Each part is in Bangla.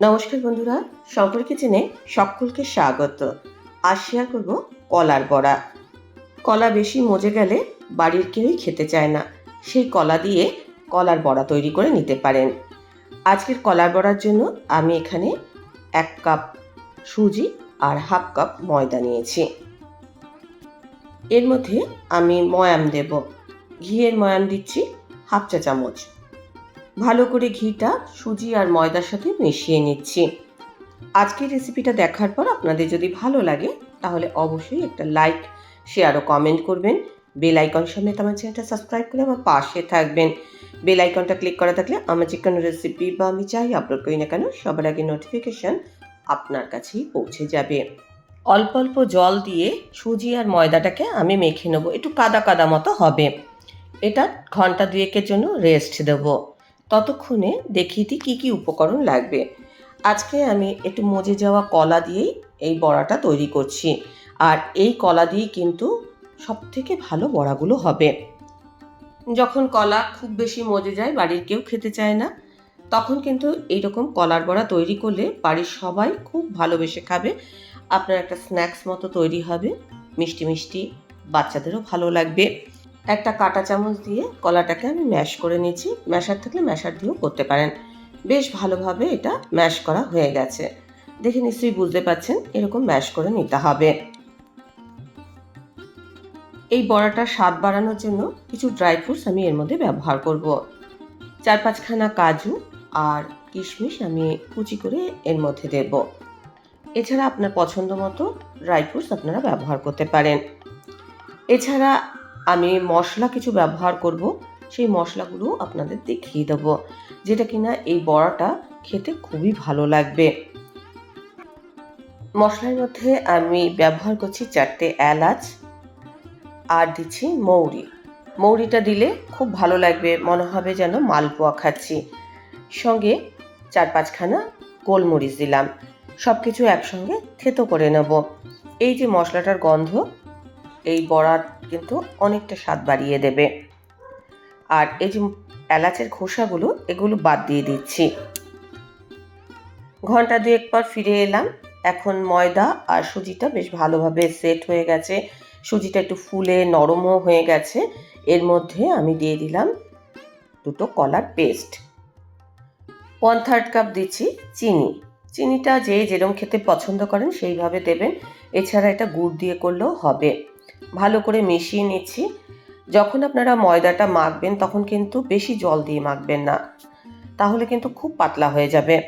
নমস্কার বন্ধুরা শঙ্কর কিচেনে সকলকে স্বাগত। আজ শেয়ার করব কলার বড়া। কলা বেশি মজে গেলে বাড়ির কেউই খেতে চায় না। সেই কলা দিয়ে কলার বড়া তৈরি করে নিতে পারেন। আজকের কলার বড়ার জন্য আমি এখানে এক কাপ সুজি আর হাফ কাপ ময়দা নিয়েছি। এর মধ্যে আমি ময়াম দেব। ঘিয়ের ময়াম দিচ্ছি হাফ চা চামচ। ভালো করে ঘিটা, সুজি আর ময়দার সাথে মিশিয়ে নিচ্ছি। আজকের রেসিপিটা দেখার পর আপনাদের যদি ভালো লাগে, তাহলে অবশ্যই একটা লাইক শেয়ার ও কমেন্ট করবেন। বেল আইকন সমেত আমার চ্যানেলটা সাবস্ক্রাইব করে আমার পাশে থাকবেন। বেল আইকনটা ক্লিক করা থাকলে আমার যে কোনো রেসিপি বা আমি যাই আপলোড করি না কেন, সবার আগে নোটিফিকেশান আপনার কাছেই পৌঁছে যাবে। অল্প অল্প জল দিয়ে সুজি আর ময়দাটাকে আমি মেখে নেব। একটু কাদা কাদা মতো হবে। এটা ঘণ্টা দুয়েকের জন্য রেস্ট দেবো। ততক্ষণে দেখিয়ে দিই কী কী উপকরণ লাগবে। আজকে আমি একটু মজে যাওয়া কলা দিয়েই এই বড়াটা তৈরি করছি। আর এই কলা দিয়েই কিন্তু সব থেকে ভালো বড়াগুলো হবে। যখন কলা খুব বেশি মজে যায়, বাড়ির কেউ খেতে চায় না, তখন কিন্তু এইরকম কলার বড়া তৈরি করলে বাড়ির সবাই খুব ভালোবেসে খাবে। আপনার একটা স্ন্যাক্স মতো তৈরি হবে, মিষ্টি মিষ্টি, বাচ্চাদেরও ভালো লাগবে। একটা কাঁটা চামচ দিয়ে কলাটাকে আমি ম্যাশ করে নিয়েছি। ম্যাশার থাকলে ম্যাশার দিয়েও করতে পারেন। বেশ ভালোভাবে এটা ম্যাশ করা হয়ে গেছে। দেখে নিশ্চয়ই বুঝতে পারছেন, এরকম ম্যাশ করে নিতে হবে। এই বড়াটার স্বাদ বাড়ানোর জন্য কিছু ড্রাই ফ্রুটস আমি এর মধ্যে ব্যবহার করব। চার পাঁচখানা কাজু আর কিশমিশ আমি কুচি করে এর মধ্যে দেব। এছাড়া আপনার পছন্দ মতো ড্রাই ফ্রুটস আপনারা ব্যবহার করতে পারেন। এছাড়া আমি মশলা কিছু ব্যবহার করব, সেই মশলাগুলো আপনাদের দেখিয়ে দেবো, যেটা কিনা এই বড়াটা খেতে খুবই ভালো লাগবে। মশলার মধ্যে আমি ব্যবহার করছি চারটে এলাচ, আর দিচ্ছি মৌরি। মৌরিটা দিলে খুব ভালো লাগবে, মনে হবে যেন মালপোয়া খাচ্ছি। সঙ্গে চার পাঁচখানা গোলমরিচ দিলাম সব কিছু একসঙ্গে থেতো করে নেব। এই যে মশলাটার গন্ধ এই বড়ার কিন্তু অনেকটা স্বাদ বাড়িয়ে দেবে। আর এই যে এলাচের খোসাগুলো, এগুলো বাদ দিয়ে দিচ্ছি। ঘণ্টা দুয়েক পর ফিরে এলাম। এখন ময়দা আর সুজিটা বেশ ভালোভাবে সেট হয়ে গেছে। সুজিটা একটু ফুলে নরমও হয়ে গেছে। এর মধ্যে আমি দিয়ে দিলাম দুটো কলার পেস্ট। ওয়ান থার্ড কাপ দিচ্ছি চিনি। চিনিটা যে যেরকম খেতে পছন্দ করেন সেইভাবে দেবেন। এছাড়া এটা গুড় দিয়ে করলেও হবে। ভালো করে মিশিয়ে নিচ্ছি। যখন আপনারা ময়দাটা মাখবেন, তখন কিন্তু বেশি জল দিয়ে মাখবেন না। তাহলে কিন্তু খুব পাতলা হয়ে যাবে।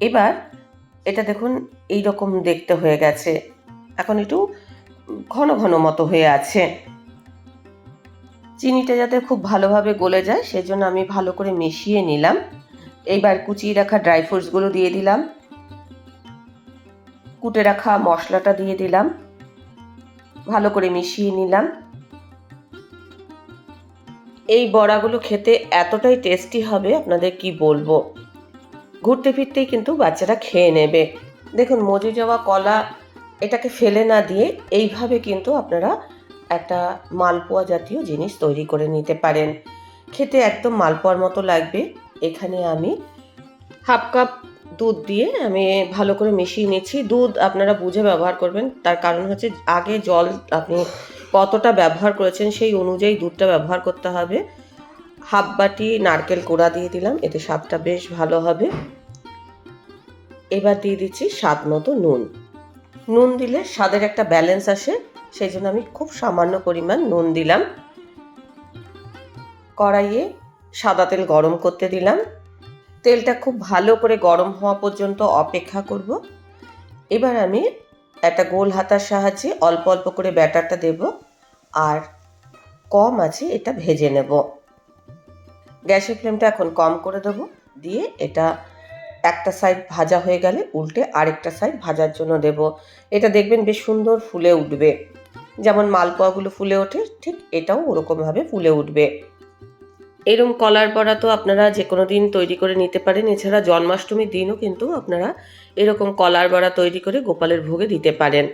এবার এটা দেখুন এই রকম দেখতে হয়ে গেছে। এখন একটু ঘন ঘন মতো হয়ে আছে। চিনিটা যাতে খুব ভালোভাবে গলে যায়, সেজন্য আমি ভালো করে মিশিয়ে নিলাম। এইবার কুচিয়ে রাখা ড্রাই ফ্রুটসগুলো দিয়ে দিলাম। কুটে রাখা মশলাটা দিয়ে দিলাম। ভালো করে মিশিয়ে নিলাম। এই বড়াগুলো খেতে এতটাই টেস্টি হবে, আপনাদের কি বলব? ঘুরতে ফিরতেই কিন্তু বাচ্চারা খেয়ে নেবে। দেখুন, মজে যাওয়া কলা এটাকে ফেলে না দিয়ে এইভাবে কিন্তু আপনারা একটা মালপোয়া জাতীয় জিনিস তৈরি করে নিতে পারেন। খেতে একদম মালপোয়ার মতো লাগবে। এখানে আমি হাফ কাপ দুধ দিয়ে আমি ভালো করে মিশিয়ে নিচ্ছি। দুধ আপনারা বুঝে ব্যবহার করবেন। তার কারণ হচ্ছে আগে জল আপনি কতটা ব্যবহার করেছেন সেই অনুযায়ী দুধটা ব্যবহার করতে হবে। হাফ বাটি নারকেল কোড়া দিয়ে দিলাম, এতে স্বাদটা বেশ ভালো হবে। এবার দিয়ে দিচ্ছি স্বাদ মতো নুন। নুন দিলে স্বাদের একটা ব্যালেন্স আসে, সেই জন্য আমি খুব সামান্য পরিমাণ নুন দিলাম। কড়াইয়ে সাদা তেল গরম করতে দিলাম। তেলটা খুব ভালো করে গরম হওয়া পর্যন্ত অপেক্ষা করব। এবার আমি একটা গোল হাতার সাহায্যে অল্প অল্প করে ব্যাটারটা দেব আর কম আছে এটা ভেজে নেব। গ্যাসের ফ্লেমটা এখন কম করে দেবো। দিয়ে এটা একটা সাইড ভাজা হয়ে গেলে উল্টে আরেকটা সাইড ভাজার জন্য দেব। এটা দেখবেন বেশ সুন্দর ফুলে উঠবে। যেমন মালপোয়াগুলো ফুলে ওঠে, ঠিক এটাও ওরকমভাবে ফুলে উঠবে। এরম কলার বড়া তো আপনারা যে কোনো দিন তৈরি করে নিতে পারেন। এছাড়া জন্মাষ্টমীর দিনও কিন্তু আপনারা এরকম কলার বড়া তৈরি করে গোপালের ভোগে দিতে পারেন।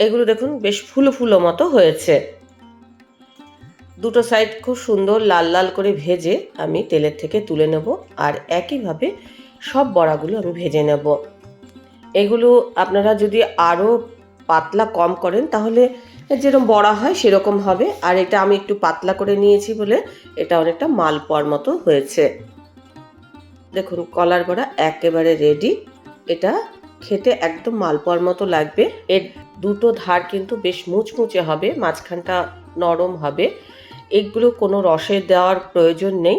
এগুলো দেখুন, বেশ ফুলো ফুলো মতো হয়েছে। দুটো সাইড খুব সুন্দর লাল লাল করে ভেজে আমি তেলের থেকে তুলে নেব আর একইভাবে সব বড়াগুলো আমি ভেজে নেব। এগুলো আপনারা যদি আরও পাতলা কম করেন তাহলে যেরকম বড়া হয়, সেরকম হবে। আর এটা আমি একটু পাতলা করে নিয়েছি বলে এটা অনেকটা মালপোয়ার মতো হয়েছে। দেখুন, কলার বড়া একেবারে রেডি এটা খেতে একদম মালপোয়ার মতো লাগবে। এর দুটো ধার কিন্তু বেশ মুচমুচে হবে, মাঝখানটা নরম হবে। এগুলো কোনো রসে দেওয়ার প্রয়োজন নেই।